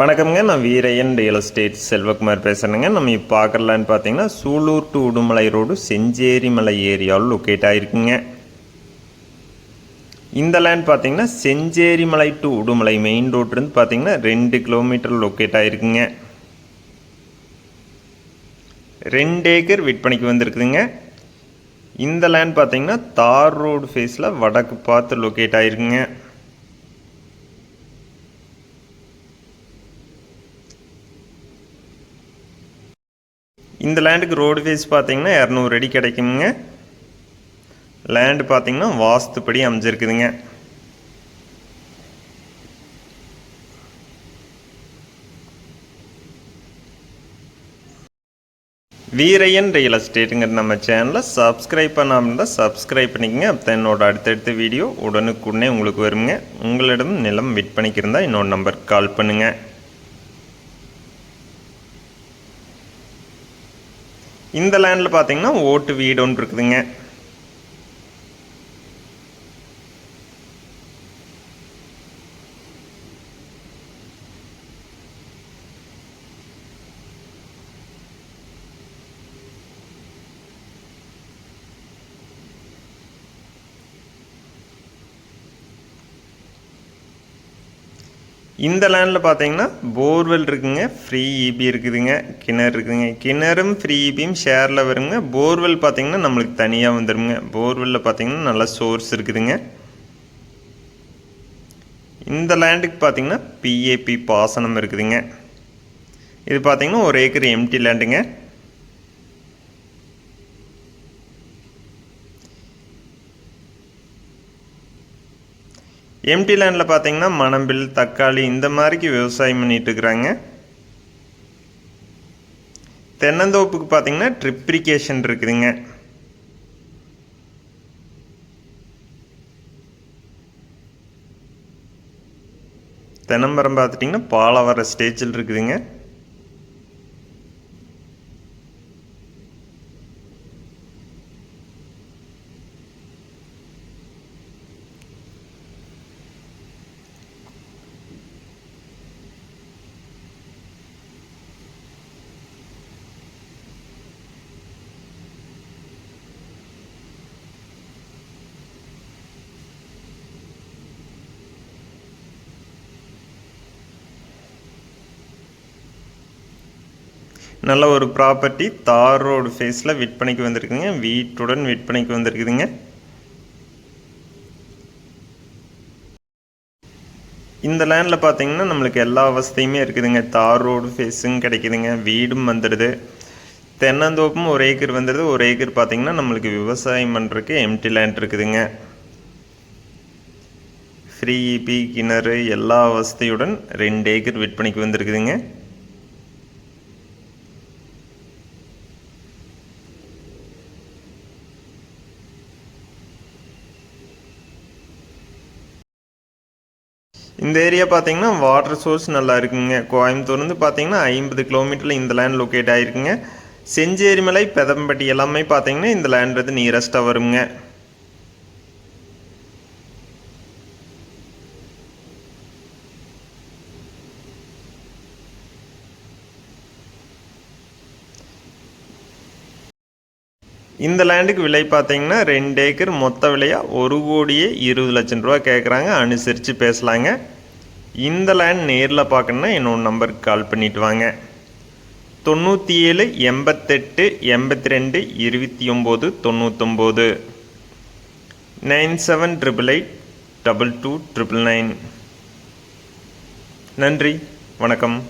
வணக்கம்ங்க. நான் Veeraiyan real estate Selvakumar பேசுகிறேங்க நம்ம இப்போ பார்க்கலான்னு பார்த்தீங்கன்னா சூலூர் டு உடுமலை ரோடு செஞ்சேரி மலை ஏரியாவில் லொக்கேட் ஆகிருக்குங்க இந்த லேண்ட் பார்த்தீங்கன்னா செஞ்சேரி மலை டு உடுமலை மெயின் ரோட்லேருந்து பார்த்தீங்கன்னா ரெண்டு கிலோமீட்டர் லொக்கேட் ஆகிருக்குங்க ரெண்டு ஏக்கர் விற்பனைக்கு வந்திருக்குதுங்க. இந்த லேண்ட் பார்த்தீங்கன்னா தார் ரோடு ஃபேஸில் வடக்கு பார்த்து லொக்கேட் ஆகிருக்குங்க இந்த லேண்டுக்கு ரோடு ஃபேஸ் பார்த்தீங்கன்னா இரநூறு அடி கிடைக்குங்க லேண்டு பார்த்தீங்கன்னா வாஸ்துப்படி அமைஞ்சிருக்குதுங்க. வீரையன் ரியல் எஸ்டேட்டுங்கிற நம்ம சேனலை சப்ஸ்கிரைப் பண்ணாமல் இருந்தால் சப்ஸ்கிரைப் பண்ணிக்கங்க. அப்போ என்னோட அடுத்தடுத்த வீடியோ உடனுக்குடனே உங்களுக்கு வருங்க. உங்களிடம் நிலம் விற்பனைக்கு இருந்தால் இன்னொரு நம்பருக்கு கால் பண்ணுங்கள் இந்த லேண்டில் பார்த்தீங்கன்னா ஓட்டு வீடு ஒன்று இருக்குதுங்க. இந்த லேண்டில் பார்த்தீங்கன்னா போர்வெல் இருக்குதுங்க ஃப்ரீ இபி இருக்குதுங்க கிணறு இருக்குதுங்க. கிணறும் ஃப்ரீ இபியும் ஷேரில் வருங்க. போர்வெல் பார்த்தீங்கன்னா நம்மளுக்கு தனியாக வந்துடுங்க போர்வெல்லில் பார்த்தீங்கன்னா நல்ல சோர்ஸ் இருக்குதுங்க. இந்த லேண்டுக்கு பார்த்தீங்கன்னா பிஏபி பாசனம் இருக்குதுங்க. இது பார்த்தீங்கன்னா ஒரு ஏக்கர் எம்டி லேண்டுங்க எம்டி லேண்டில் பார்த்தீங்கன்னா மணம்பில் தக்காளி இந்த மாதிரிக்கு விவசாயம் பண்ணிகிட்டு இருக்கிறாங்க. தென்னந்தோப்புக்கு பார்த்தீங்கன்னா ட்ரிப்ரிகேஷன் இருக்குதுங்க. தென்னம்பரம் பார்த்துட்டிங்கன்னா பாலை வர ஸ்டேஜில் இருக்குதுங்க. நல்ல ஒரு ப்ராப்பர்ட்டி தார் ரோடு ஃபேஸில் விற்பனைக்கு வந்திருக்குதுங்க. வீட்டுடன் விற்பனைக்கு வந்திருக்குதுங்க. இந்த லேண்டில் பார்த்தீங்கன்னா நம்மளுக்கு எல்லா வசதியுமே இருக்குதுங்க. தார் ரோடு ஃபேஸும் கிடைக்குதுங்க. வீடும் வந்துடுது. தென்னந்தோப்பும் ஒரு ஏக்கர் வந்துடுது. ஒரு ஏக்கர் பார்த்தீங்கன்னா நம்மளுக்கு விவசாயம் பண்ணுறதுக்கு எம்டி லேண்ட் இருக்குதுங்க. ஃப்ரீ பி கிணறு எல்லா வசதியுடன் ரெண்டு ஏக்கர் விற்பனைக்கு வந்திருக்குதுங்க. இந்த ஏரியா பார்த்தீங்கன்னா வாட்டர் சோர்ஸ் நல்லா இருக்குங்க. கோயம்புத்தூர்லேருந்து பார்த்தீங்கன்னா ஐம்பது கிலோமீட்டரில் இந்த லேண்ட் லொக்கேட் ஆகிருக்குங்க செஞ்சேரிமலை பெதம்பட்டி எல்லாமே பார்த்தீங்கன்னா இந்த லேண்ட் வந்து நியரஸ்ட்டாக வருங்க. இந்த லேண்டுக்கு விலை பார்த்தீங்கன்னா ரெண்டு ஏக்கர் மொத்த விலையாக ஒரு கோடியே இருபது லட்சம் ரூபா கேட்குறாங்க அனுசரித்து பேசலாங்க. இந்த லேண்ட் நேரில் பார்க்கணுன்னா என்னோட நம்பருக்கு கால் பண்ணிட்டு வாங்க. தொண்ணூற்றி ஏழு எண்பத்தெட்டு எண்பத்தி ரெண்டு இருபத்தி ஒம்பது தொண்ணூத்தொம்பது. Nine seven triple eight double two triple nine. நன்றி. வணக்கம்.